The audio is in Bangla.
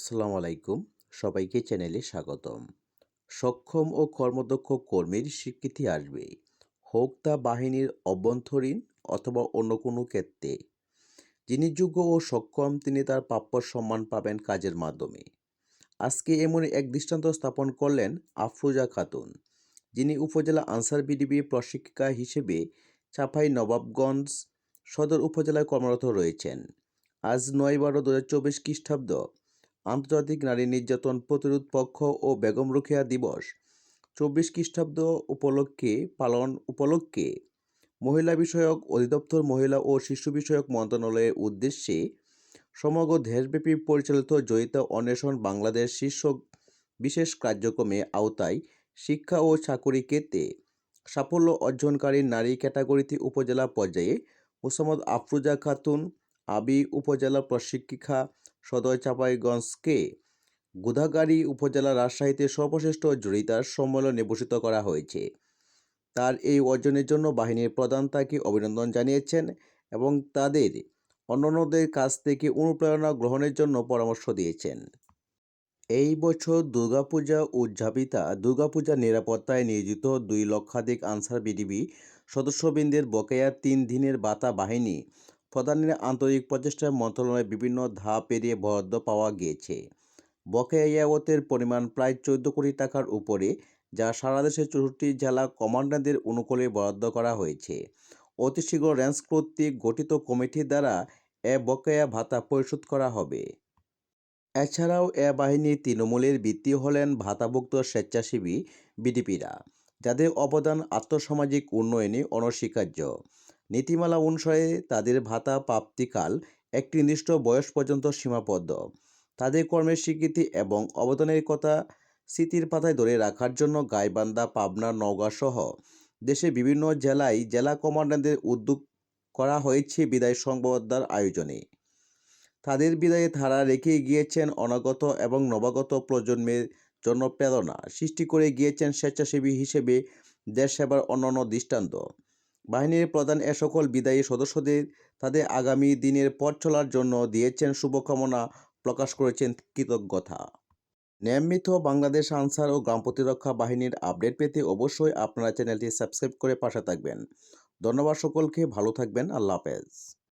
আসসালামু আলাইকুম। সবাইকে চ্যানেলে স্বাগতম। সক্ষম ও কর্মদক্ষ কর্মীর স্বীকৃতি আসবে। হোক তা বাহিনীর অভ্যন্তরীণ অথবা অন্য কোনো ক্ষেত্রে। যিনি যোগ্য ও সক্ষম, তিনি তার প্রাপ্য সম্মান পাবেন কাজের মাধ্যমে। আজকে এমন এক দৃষ্টান্ত স্থাপন করলেন আফরোজা খাতুন, যিনি উপজেলা আনসার বিডিবি প্রশিক্ষিকা হিসেবে চাপাই নবাবগঞ্জ সদর উপজেলায় কর্মরত রয়েছেন। আজ নয় বারো দু হাজার চব্বিশ খ্রিস্টাব্দ আন্তর্জাতিক নারী নির্যাতন প্রতিরোধ পক্ষ ও বেগম রোকেয়া দিবস। চব্বিশ খ্রিস্টাব্দ উপলক্ষে পালন উপলক্ষে মহিলা বিষয়ক অধিদপ্তর, মহিলা ও শিশু বিষয়ক মন্ত্রণালয়ের উদ্দেশ্যে সমগ্র দেশব্যাপী পরিচালিত জয়িতা অন্বেষণ বাংলাদেশ শীর্ষক বিশেষ কার্যক্রমে আওতায় শিক্ষা ও চাকুরি ক্ষেত্রে সাফল্য অর্জনকারী নারী ক্যাটাগরিতে উপজেলা পর্যায়ে মোসাম্মদ আফরুজা খাতুন, আবি উপজেলা প্রশিক্ষিকা সদর চাঁপাইগঞ্জকে গোদাগাড়ি উপজেলা রাজশাহীতে সর্বশ্রেষ্ঠ জড়িতার সম্মেলনে ভূষিত করা হয়েছে। তার এই অর্জনের জন্য বাহিনীর প্রধান তাকে অভিনন্দন জানিয়েছেন এবং তাদের অন্যান্যদের কাছ থেকে অনুপ্রেরণা গ্রহণের জন্য পরামর্শ দিয়েছেন। এই বছর দুর্গাপূজা উদযাপিতা দুর্গাপূজা নিরাপত্তায় নিয়োজিত দুই লক্ষাধিক আনসার বিডিবি সদস্যবৃন্দের বকেয়া তিন দিনের বাতা বাহিনী প্রধানের আন্তরিক প্রচেষ্টায় মন্ত্রণালয়ে বিভিন্ন ধাপ পেরিয়ে বরাদ্দ পাওয়া গিয়েছে। বকেয়া ইয়াবতের পরিমাণ প্রায় চোদ্দ কোটি টাকার উপরে, যা সারা দেশের চৌষট্টি জেলা কমান্ডারদের অনুকূলে বরাদ্দ করা হয়েছে। অতি শীঘ্র কর্তৃক গঠিত কমিটির দ্বারা এ বকেয়া ভাতা পরিশোধ করা হবে। এছাড়াও এ বাহিনী তৃণমূলের ভিত্তি হলেন ভাতাভুক্ত স্বেচ্ছাসেবী বিডিপিরা, যাদের অবদান আত্মসামাজিক উন্নয়নে অনস্বীকার্য। নীতিমালা অনুসারে তাদের ভাতা প্রাপ্তিকাল একটি নির্দিষ্ট বয়স পর্যন্ত সীমাবদ্ধ। তাদের কর্মের স্বীকৃতি এবং অবদানের কথা স্মৃতির পাতায় ধরে রাখার জন্য গাইবান্ধা, পাবনা, নওগাঁ সহ দেশের বিভিন্ন জেলায় জেলা কমান্ডারদের উদ্যোগ করা হয়েছে বিদায় সংবর্ধার আয়োজনে। তাদের বিদায়ে তারা রেখে গিয়েছেন অনাগত এবং নবাগত প্রজন্মের জন্য প্রেরণা সৃষ্টি করে গিয়েছেন স্বেচ্ছাসেবী হিসেবে দেশ সেবার অন্যান্য দৃষ্টান্ত। বাহিনীর প্রধান এ সকল বিদায়ী সদস্যদের তাদের আগামী দিনের পথ চলার জন্য দিয়েছেন শুভকামনা প্রকাশ করেছেন কৃতজ্ঞতা। নিয়মিত বাংলাদেশ আনসার ও গ্রাম প্রতিরক্ষা বাহিনীর আপডেট পেতে অবশ্যই আপনারা চ্যানেলটি সাবস্ক্রাইব করে পাশে থাকবেন। ধন্যবাদ সকলকে, ভালো থাকবেন, আল্লাহ হাফেজ।